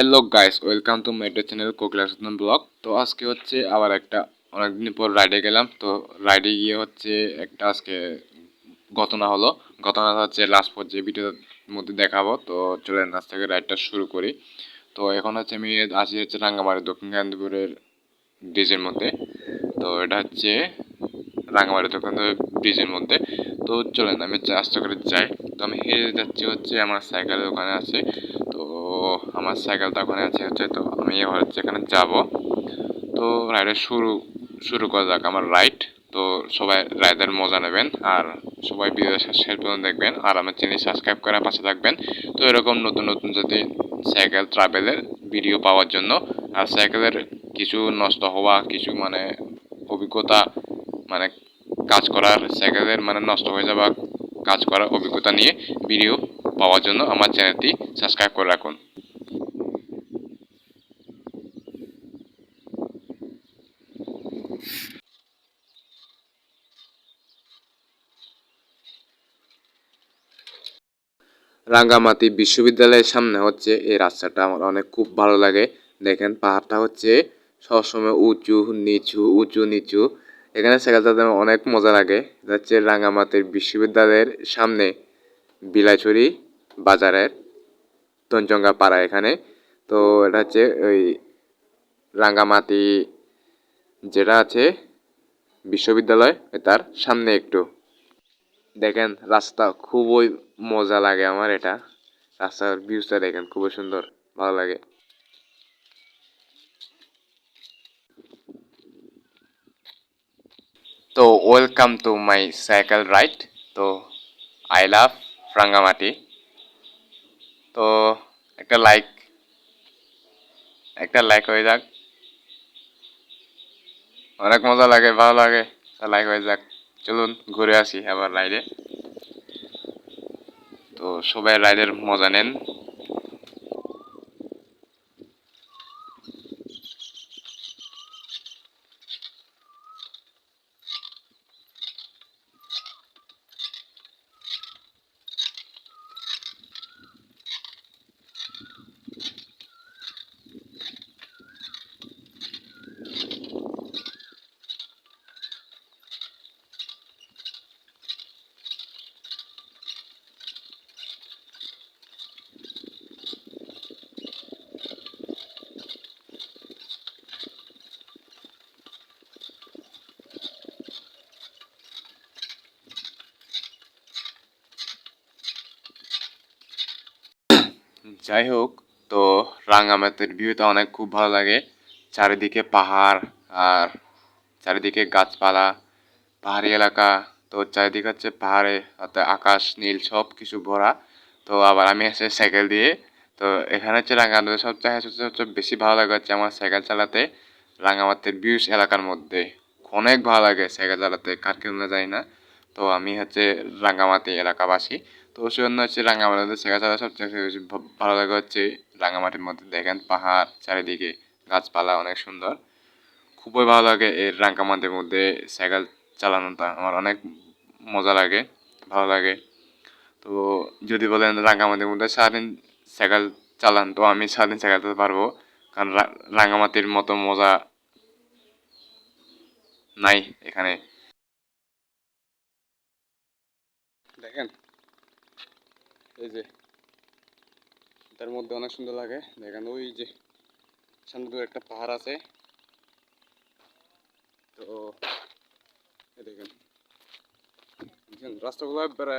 Hello guys, welcome to metro channel কোকলাসন blog. তো আজকে হচ্ছে আবার একটা, অনেকদিন পর রাইডে গেলাম। তো রাইডে গিয়ে হচ্ছে একটা আজকে ঘটনা হলো। ঘটনাটা হচ্ছে লাস্ট পর্যায়ে ভিডিওর মধ্যে দেখাবো, তো চলেন আজ থেকে রাইডটা শুরু করি। তো এখন হচ্ছে আমি আসি হচ্ছে রাঙ্গামারি দক্ষিণ কান্দিপুরের ব্রিজের মধ্যে। তো এটা হচ্ছে রাঙ্গামারি দক্ষিণ ব্রিজের মধ্যে। তো চলেন আমি আস্তে করে যাই। তো আমি হেরে যাচ্ছি হচ্ছে আমার সাইকেলের ওখানে আছে। আমার সাইকেলটা ওখানে আছে, হচ্ছে তো আমি এখানে যাব। তো রাইডের শুরু শুরু করা যাক আমার রাইড তো সবাই রাইডের মজা নেবেন আর সবাই ভিডিও শেষ পর্যন্ত দেখবেন। আর আমার চ্যানেল সাবস্ক্রাইব করে পাশে থাকবেন। তো এরকম নতুন নতুন যদি সাইকেল ট্রাভেলের ভিডিও পাওয়ার জন্য, আর সাইকেলের কিছু নষ্ট হওয়া, কিছু মানে অভিজ্ঞতা মানে কাজ করার সাইকেলের মানে নষ্ট হয়ে যাওয়া কাজ করার অভিজ্ঞতা নিয়ে ভিডিও পাওয়ার জন্য আমার চ্যানেলটি সাবস্ক্রাইব করে রাখুন। রাঙ্গামাটি বিশ্ববিদ্যালয়ের সামনে হচ্ছে এই রাস্তাটা। আমার অনেক খুব ভালো লাগে। দেখেন, পাহাড়টা হচ্ছে সবসময় উঁচু, নিচু উঁচু, নিচু। এখানে সাইকেল চালাতে আমার অনেক মজা লাগে। এটা হচ্ছে বিশ্ববিদ্যালয়ের সামনে বিলাইছড়ি বাজারের তঞ্চঙ্গা পাড়া এখানে। তো এটা হচ্ছে ওই রাঙ্গামাটি যেটা আছে বিশ্ববিদ্যালয় তার সামনে একটু। দেখেন, রাস্তা খুবই মজা লাগে আমার এটা। রাস্তার ভিউসটা দেখেন, খুবই সুন্দর, ভালো লাগে। তো welcome to my cycle ride তো আই লাভ রাঙ্গামাটি তো, একটা লাইক একটা লাইক হয়ে যাক। অনেক মজা লাগে, ভালো লাগে লাইক হয়ে যাক। চলুন ঘুরে আসি আবার রাইডে। তো সবাই রাইডের মজা নেন। যাই হোক তো রাঙ্গামাটির ভিউটা অনেক খুব ভালো লাগে। চারিদিকে পাহাড় আর চারিদিকে গাছপালা, পাহাড়ি এলাকা, তো চারিদিকে হচ্ছে পাহাড়ে, অর্থাৎ আকাশ, নীল সব কিছু ভরা। তো আবার আমি এসে সাইকেল দিয়ে, তো এখানে হচ্ছে রাঙ্গামাটির সবচেয়ে হচ্ছে হচ্ছে বেশি ভালো লাগে হচ্ছে আমার সাইকেল চালাতে রাঙ্গামাটির বিউস এলাকার মধ্যে। অনেক ভালো লাগে সাইকেল চালাতে, কার কেউ না যায় না। তো আমি হচ্ছে রাঙ্গামাটি এলাকাবাসী। তো জন্য হচ্ছে রাঙ্গামাটিতে সাইকেল চালাতে সবচেয়ে ভালো লাগে হচ্ছে রাঙ্গামাটির মধ্যে। দেখেন পাহাড়, চারিদিকে গাছপালা অনেক সুন্দর। খুবই ভালো লাগে এই রাঙ্গামাটির মধ্যে সাইকেল চালানোটা। আমার অনেক মজা লাগে, ভালো লাগে। তো যদি বলেন রাঙ্গামাটির মধ্যে সারাদিন সাইকেল চালান, তো আমি সারাদিন সাইকেল পারব। কারণ রাঙ্গামাটির মতো মজা নাই এখানে। দেখেন। এই যে, তার মধ্যে অনেক সুন্দর লাগে। দেখেন, ওই যে, সামনে দূরে একটা পাহাড় আছে। তো দেখেন। রাস্তাগুলো একবারে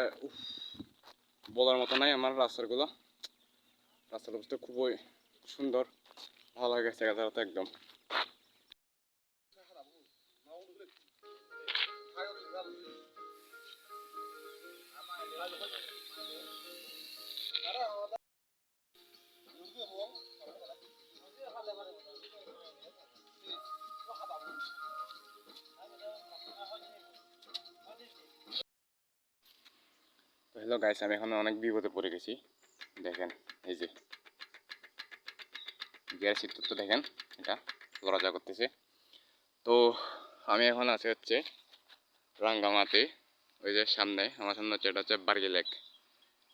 বলার মতো নাই আমার রাস্তাগুলো। রাস্তার অবস্থা খুবই সুন্দর। ভালো লাগে জায়গা চালাতে একদম। তো হ্যালো গাইস আমি এখন অনেক বিপদে পড়ে গেছি। দেখেন, এই যে গিয়ার সিট তো দেখেন, এটা লড়াচা করতেছে। তো আমি এখন আছি হচ্ছে রাঙ্গামাতে। ওই যে সামনে, আমার সামনে হচ্ছে, এটা হচ্ছে বার্গি লেক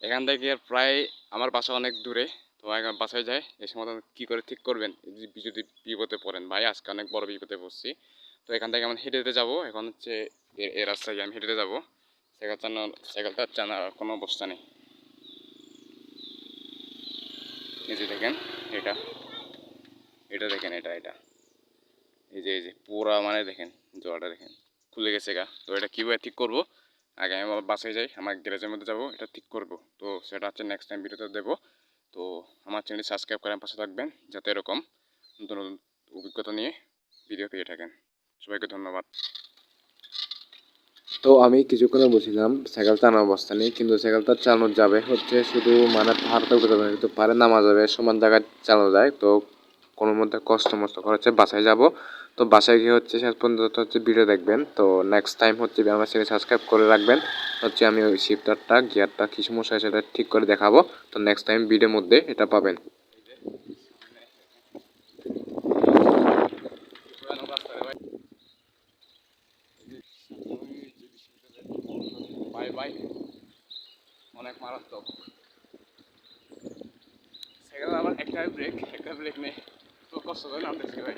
এখান থেকে প্রায় আমার বাসা অনেক দূরে, তো এখন বাসায় যায় এই সমাধান কী করে ঠিক করবেন? যদি বিপদে পড়েন, ভাই, আজকে অনেক বড় বিপদে পড়ছি। তো এখান থেকে আমি হেঁটে যাব, এখন হচ্ছে এ- রাস্তায় আমি হেঁটে যাব। সাইকেল চালানোর সাইকেলটা চালানোর কোনো অবস্থা নেই। এই যে দেখেন, এটা। এটা দেখেন, এটা এটা। এই যে এই যে, পুরা মানে দেখেন জলটা দেখেন। খুলে গেছে গা। তো এটা কীভাবে ঠিক করব? আগে আমি বাসায় যাই, আমার গ্যারেজের মধ্যে যাব, এটা ঠিক করব। তো সেটা হচ্ছে নেক্সট টাইম ভিডিওতে দেবো। তো আমার চ্যানেলটি সাবস্ক্রাইব করে আমার পাশে থাকবেন, যাতে এরকম নতুন অভিজ্ঞতা নিয়ে ভিডিও পেয়ে থাকেন। সবাইকে ধন্যবাদ। তো আমি কিছুক্ষণে বলছিলাম, সাইকেল চালানোর অবস্থা নেই, কিন্তু সাইকেলটা চালানো যাবে। হচ্ছে শুধু মানে পাহাড়টা উঠে যাবে কিন্তু পাহাড়ে নামা যাবে সমান জায়গায় চালানো যায়। তো কোনো মধ্যে কষ্ট করা হচ্ছে বাসায় যাব। তো বাসায় গিয়ে হচ্ছে শেষ পর্যন্ত হচ্ছে ভিডিও দেখবেন। তো নেক্সট টাইম হচ্ছে আমার চ্যানেল সাবস্ক্রাইব করে রাখবেন। হচ্ছে আমি ওই শিফটারটা গিয়ারটা কী সমস্যা সেটা ঠিক করে দেখাবো। তো নেক্সট টাইম ভিডিওর মধ্যে এটা পাবেন। Bye bye. অনেক মারাত্মক। সাইকেল আমার একটা ব্রেক একটা ব্রেক নেই তো কষ্ট করে নামতেছি ভাই।